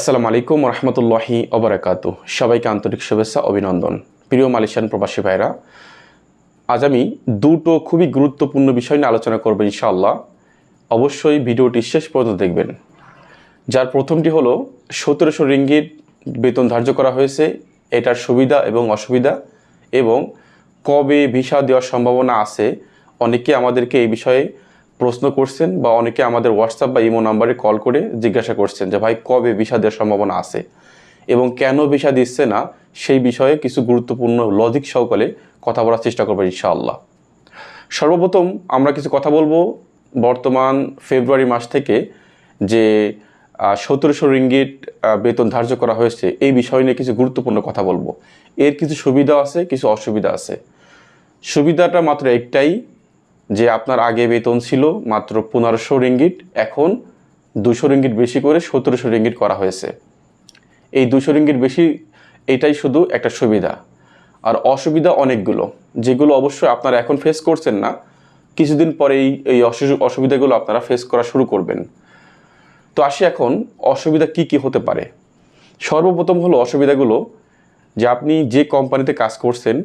আসসালামু আলাইকুম রহমতুল্লাহি অবরাকাতু সবাইকে আন্তরিক শুভেচ্ছা, অভিনন্দন। প্রিয় মালয়েশিয়ান প্রবাসী ভাইরা আজ আমি দুটো খুবই গুরুত্বপূর্ণ বিষয় নিয়ে আলোচনা করব ইনশাআল্লাহ। অবশ্যই ভিডিওটি শেষ পর্যন্ত দেখবেন। যার প্রথমটি হলো, সতেরোশো রিঙ্গিত বেতন ধার্য করা হয়েছে। এটার সুবিধা এবং অসুবিধা এবং কবে ভিসা দেওয়ার সম্ভাবনা আছে, অনেকে আমাদেরকে এই বিষয়ে প্রশ্ন করছেন বা অনেকে আমাদের হোয়াটসঅ্যাপ বা ইমো নাম্বারে কল করে জিজ্ঞাসা করছেন যে, ভাই, কবে ভিসা দেওয়ার সম্ভাবনা আছে? এবং কেন ভিসা দিচ্ছে না, সেই বিষয়ে কিছু গুরুত্বপূর্ণ লজিক সহকারে কথা বলার চেষ্টা করব ইনশাআল্লাহ। সর্বপ্রথম আমরা কিছু কথা বলব বর্তমান ফেব্রুয়ারি মাস থেকে যে সতেরোশো রিঙ্গিট বেতন ধার্য করা হয়েছে, এই বিষয় নিয়ে কিছু গুরুত্বপূর্ণ কথা বলব। এর কিছু সুবিধা আছে, কিছু অসুবিধা আছে। সুবিধাটা মাত্র একটাই যে আপনার আগে বেতন ছিল মাত্র পনেরোশো রিঙ্গিট এখন দুশো রিঙ্গিট বেশি করে সতেরোশো রিঙ্গিট করা হয়েছে। এই দুশো রিঙ্গিট বেশি, এটাই শুধু একটা সুবিধা। আর অসুবিধা অনেকগুলো, যেগুলো অবশ্যই আপনারা এখন ফেস করছেন না, কিছুদিন পরে এই এই অসু- অসুবিধাগুলো আপনারা ফেস করা শুরু করবেন। তো আসি এখন, অসুবিধা কি কি হতে পারে? সর্বপ্রথম হলো অসুবিধাগুলো যে আপনি যে কোম্পানিতে কাজ করছেন,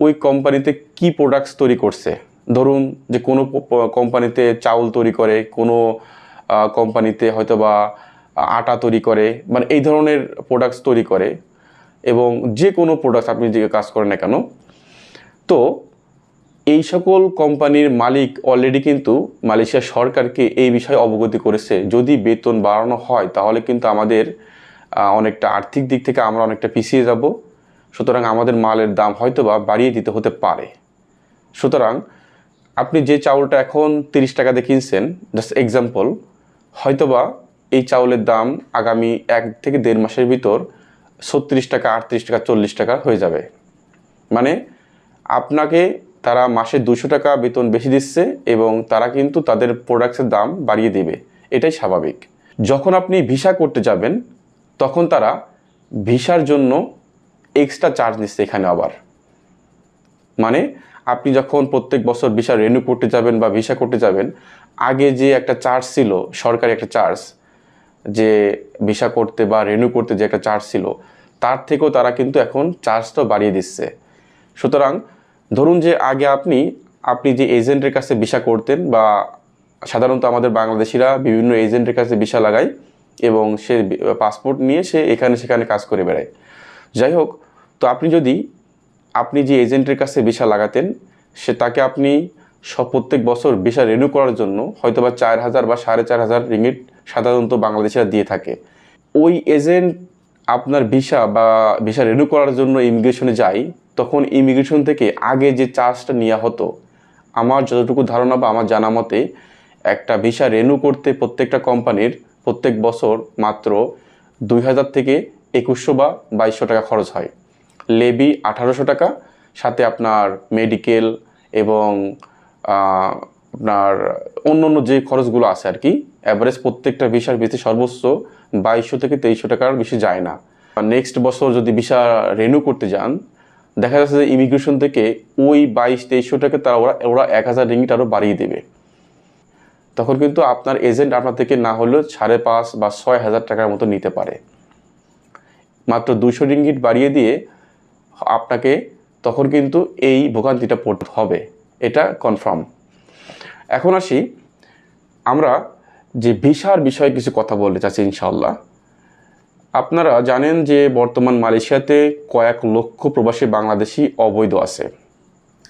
ওই কোম্পানিতে কি প্রোডাক্টস তৈরি করছে? ধরুন যে কোনো কোম্পানিতে চাউল তৈরি করে, কোনো কোম্পানিতে হয়তো বা আটা তৈরি করে মানে এই ধরনের প্রোডাক্টস তৈরি করে এবং যে কোনো প্রোডাক্টস আপনি যে কাজ করেন না কেন, তো এই সকল কোম্পানির মালিক অলরেডি কিন্তু মালয়েশিয়া সরকারকে এই বিষয়ে অবগতি করেছে। যদি বেতন বাড়ানো হয়, তাহলে কিন্তু আমাদের অনেকটা আর্থিক দিক থেকে আমরা অনেকটা পিছিয়ে যাব। সুতরাং আমাদের মালের দাম হয়তো বা বাড়িয়ে দিতে হতে পারে। সুতরাং আপনি যে চাউলটা এখন তিরিশ টাকাতে কিনছেন জাস্ট এক্সাম্পল হয়তোবা এই চাউলের দাম আগামী এক থেকে দেড় মাসের ভিতর ছত্রিশ টাকা, আটত্রিশ টাকা, চল্লিশ টাকা হয়ে যাবে। মানে আপনাকে তারা মাসে দুশো টাকা বেতন বেশি দিচ্ছে এবং তারা কিন্তু তাদের প্রোডাক্টসের দাম বাড়িয়ে দেবে। এটাই স্বাভাবিক। যখন আপনি ভিসা করতে যাবেন, তখন তারা ভিসার জন্য এক্সট্রা চার্জ নিচ্ছে এখানে আবার। মানে আপনি যখন প্রত্যেক বছর ভিসা রেনু করতে যাবেন বা ভিসা করতে যাবেন, আগে যে একটা চার্জ ছিল, সরকারি একটা চার্জ যে ভিসা করতে বা রেনু করতে যে একটা চার্জ ছিল, তার থেকেও তারা কিন্তু এখন চার্জটা বাড়িয়ে দিচ্ছে। সুতরাং ধরুন যে আগে আপনি আপনি যে এজেন্টের কাছে ভিসা করতেন বা সাধারণত আমাদের বাংলাদেশিরা বিভিন্ন এজেন্টের কাছে ভিসা লাগায় এবং সে পাসপোর্ট নিয়ে সে এখানে সেখানে কাজ করে বেড়ায়। যাই হোক, তো আপনি যদি আপনি যে এজেন্টের কাছে ভিসা লাগাতেন, সে তাকে আপনি প্রত্যেক বছর ভিসা রেনু করার জন্য হয়তো বা চার হাজার বা সাড়ে চার হাজার রিঙ্গিট সাধারণত বাংলাদেশিরা দিয়ে থাকে। ওই এজেন্ট আপনার ভিসা বা ভিসা রেনু করার জন্য ইমিগ্রেশনে যায়, তখন ইমিগ্রেশন থেকে আগে যে চার্জটা নেওয়া হতো, আমার যতটুকু ধারণা বা আমার জানা মতে, একটা ভিসা রেনু করতে প্রত্যেকটা কোম্পানির প্রত্যেক বছর মাত্র দুই হাজার থেকে একুশশো বা বাইশশো টাকা খরচ হয়। লেবি আঠারোশো টাকা, সাথে আপনার মেডিকেল এবং আপনার অন্য অন্য যে খরচগুলো আছে আর কি অ্যাভারেজ প্রত্যেকটা ভিসার বেশি সর্বোচ্চ বাইশশো থেকে তেইশশো টাকার বেশি যায় না। নেক্সট বছর যদি ভিসা রেনু করতে যান, দেখা যাচ্ছে যে ইমিগ্রেশন থেকে ওই বাইশ, তেইশশো টাকা তারা ওরা ওরা এক হাজার রিঙ্গিট আরও বাড়িয়ে দেবে। তখন কিন্তু আপনার এজেন্ট আপনার থেকে না হলেও সাড়ে পাঁচ বা ছয় হাজার টাকার মতো নিতে পারে। মাত্র দুশো রিঙ্গিট বাড়িয়ে দিয়ে আপনাকে তখন কিন্তু এই ভোগান্তিটা পড়তে হবে। এটা কনফার্ম এখন আসি, আমরা যে ভিসার বিষয়ে কিছু কথা বলতে চাচ্ছি ইনশাল্লাহ আপনারা জানেন যে বর্তমান মালয়েশিয়াতে কয়েক লক্ষ প্রবাসী বাংলাদেশি অবৈধ আছে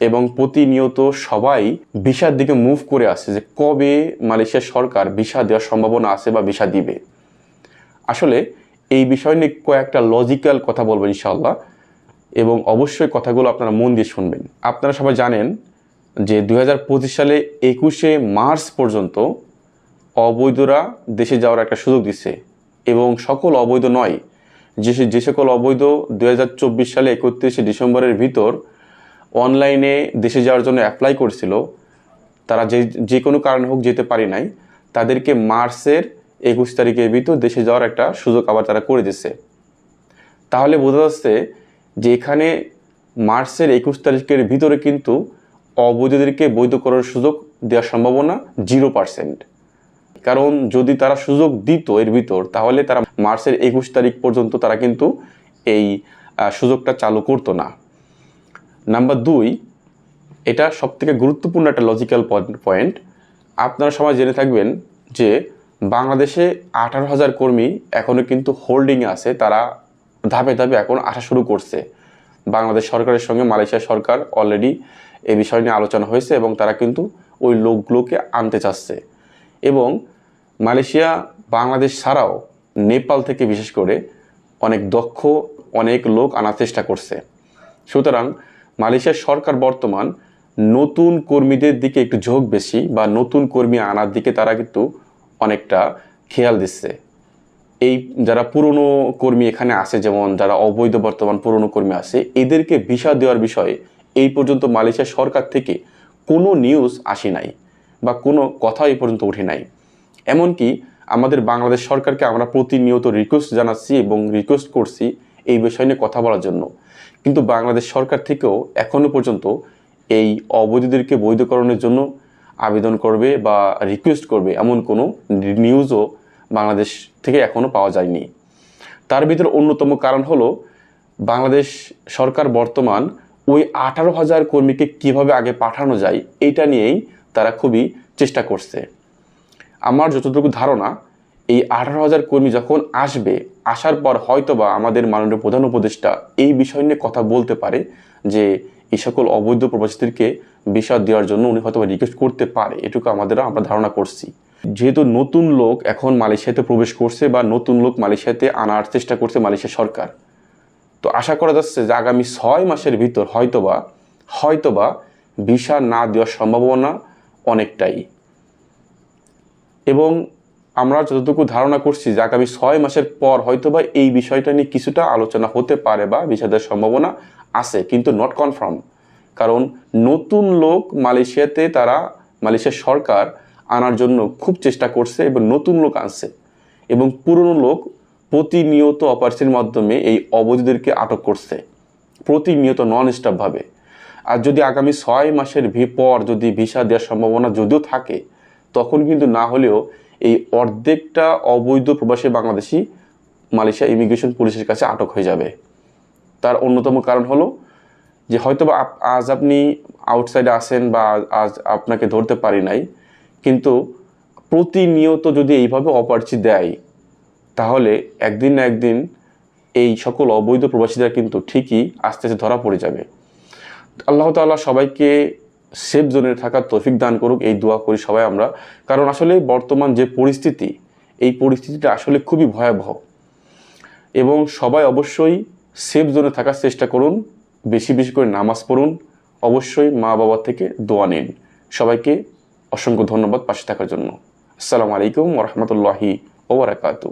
এবং প্রতিনিয়ত সবাই ভিসার দিকে মুভ করে আসছে যে কবে মালয়েশিয়া সরকার ভিসা দেওয়ার সম্ভাবনা আছে বা ভিসা দিবে। আসলে এই বিষয় নিয়ে কয়েকটা লজিক্যাল কথা বলবেন ইনশাল্লাহ এবং অবশ্যই কথাগুলো আপনারা মন দিয়ে শুনবেন। আপনারা সবাই জানেন যে দু হাজার পঁচিশ সালে একুশে মার্চ পর্যন্ত অবৈধরা দেশে যাওয়ার একটা সুযোগ দিচ্ছে। এবং সকল অবৈধ নয়, যে যে সকল অবৈধ দু হাজার চব্বিশ সালে একত্রিশে ডিসেম্বরের ভিতর অনলাইনে দেশে যাওয়ার জন্য অ্যাপ্লাই করছিল। তারা যে যে কোনো কারণে হোক যেতে পারি নাই, তাদেরকে মার্চের একুশ তারিখের ভিতর দেশে যাওয়ার একটা সুযোগ আবার তারা করে দিচ্ছে। তাহলে বোঝা যাচ্ছে যে এখানে মার্চের একুশ তারিখের ভিতরে কিন্তু অবৈধদেরকে বৈধ করার সুযোগ দেওয়ার সম্ভাবনা জিরো পার্সেন্ট। কারণ যদি তারা সুযোগ দিত এর ভিতর, তাহলে তারা মার্চের একুশ তারিখ পর্যন্ত তারা কিন্তু এই সুযোগটা চালু করতো না। নাম্বার দুই, এটা সবথেকে গুরুত্বপূর্ণ একটা লজিক্যাল পয়েন্ট আপনারা সবাই জেনে থাকবেন যে বাংলাদেশে আঠারো হাজার কর্মী এখনও কিন্তু হোল্ডিংয়ে আছে, তারা ধাপে ধাপে এখন আসা শুরু করছে। বাংলাদেশ সরকারের সঙ্গে মালয়েশিয়া সরকার অলরেডি এই বিষয় নিয়ে আলোচনা হয়েছে এবং তারা কিন্তু ওই লোকগুলোকে আনতে চাচ্ছে। এবং মালয়েশিয়া, বাংলাদেশ ছাড়াও নেপাল থেকে বিশেষ করে অনেক দক্ষ, অনেক লোক আনার চেষ্টা করছে। সুতরাং মালয়েশিয়ার সরকার বর্তমান নতুন কর্মীদের দিকে একটু ঝোঁক বেশি বা নতুন কর্মী আনার দিকে তারা কিন্তু অনেকটা খেয়াল দিচ্ছে। এই যারা পুরনো কর্মী এখানে আছে যেমন যারা অবৈধ বর্তমান পুরনো কর্মী আছে এদেরকে ভিসা দেওয়ার বিষয়ে এই পর্যন্ত মালয়েশিয়া সরকার থেকে কোনো নিউজ আসে নাই বা কোনো কথা এই পর্যন্ত উঠে নাই। এমনকি আমাদের বাংলাদেশ সরকারকে আমরা প্রতিনিয়ত রিকোয়েস্ট জানাচ্ছি এবং রিকোয়েস্ট করছি এই বিষয় নিয়ে কথা বলার জন্য। কিন্তু বাংলাদেশ সরকার থেকেও এখনও পর্যন্ত এই অবৈধদেরকে বৈধকরণের জন্য আবেদন করবে বা রিকোয়েস্ট করবে এমন কোনো নিউজও বাংলাদেশ থেকে এখনও পাওয়া যায়নি। তার ভিতরে অন্যতম কারণ হলো, বাংলাদেশ সরকার বর্তমান ওই আঠারো হাজার কর্মীকে কীভাবে আগে পাঠানো যায়, এটা নিয়েই তারা খুবই চেষ্টা করছে। আমার যতটুকু ধারণা, এই আঠারো হাজার কর্মী যখন আসবে, আসার পর হয়তোবা আমাদের মাননীয় প্রধান উপদেষ্টা এই বিষয় নিয়ে কথা বলতে পারে যে এই সকল অবৈধ প্রবাসীদেরকে বিষয় দেওয়ার জন্য উনি হয়তো রিকোয়েস্ট করতে পারে। এটুকু আমাদেরও আমরা ধারণা করছি। যেহেতু নতুন লোক এখন মালয়েশিয়াতে প্রবেশ করছে বা নতুন লোক মালয়েশিয়াতে আনার চেষ্টা করছে মালয়েশিয়া সরকার। তো আশা করা যাচ্ছে যে আগামী ছয় মাসের ভিতর হয়তোবা হয়তোবা ভিসা না দেওয়ার সম্ভাবনা অনেকটাই। এবং আমরা যতটুকু ধারণা করছি যে আগামী ছয় মাসের পর হয়তোবা এই বিষয়টা নিয়ে কিছুটা আলোচনা হতে পারে বা ভিসা দেওয়ার সম্ভাবনা আছে, কিন্তু নট কনফার্ম কারণ নতুন লোক মালয়েশিয়াতে তারা মালয়েশিয়ার সরকার আনার জন্য খুব চেষ্টা করছে এবং নতুন লোক আনছে। এবং পুরনো লোক প্রতিনিয়ত অপারেশনের মাধ্যমে এই অবৈধদেরকে আটক করছে। প্রতিনিয়ত নন স্টপভাবে আর যদি আগামী ছয় মাসের পর যদি ভিসা দেওয়ার সম্ভাবনা যদিও থাকে, তখন কিন্তু না হলেও এই অর্ধেকটা অবৈধ প্রবাসী বাংলাদেশি মালয়েশিয়া ইমিগ্রেশন পুলিশের কাছে আটক হয়ে যাবে। তার অন্যতম কারণ হলো যে হয়তো আজ আপনি আউটসাইডে আসেন বা আজ আপনাকে ধরতে পারি নাই কিন্তু প্রতিনিয়ত যদি এইভাবে অপারচি দেয়, তাহলে একদিন না একদিন এই সকল অবৈধ প্রবাসীরা কিন্তু ঠিকই আস্তে আস্তে ধরা পড়ে যাবে। আল্লাহ তাআলা সবাইকে সেফ জোনে থাকার তৌফিক দান করুক, এই দোয়া করি সবাই আমরা। কারণ আসলে বর্তমান যে পরিস্থিতি, এই পরিস্থিতিটা আসলে খুবই ভয়াবহ। এবং সবাই অবশ্যই সেফ জোনে থাকার চেষ্টা করুন, বেশি বেশি করে নামাজ পড়ুন, অবশ্যই মা বাবা থেকে দোয়া নিন। সবাইকে অসংখ্য ধন্যবাদ পাশে থাকার জন্য। আসসালামু আলাইকুম রহমতুল্লাহি ওবরাকাতু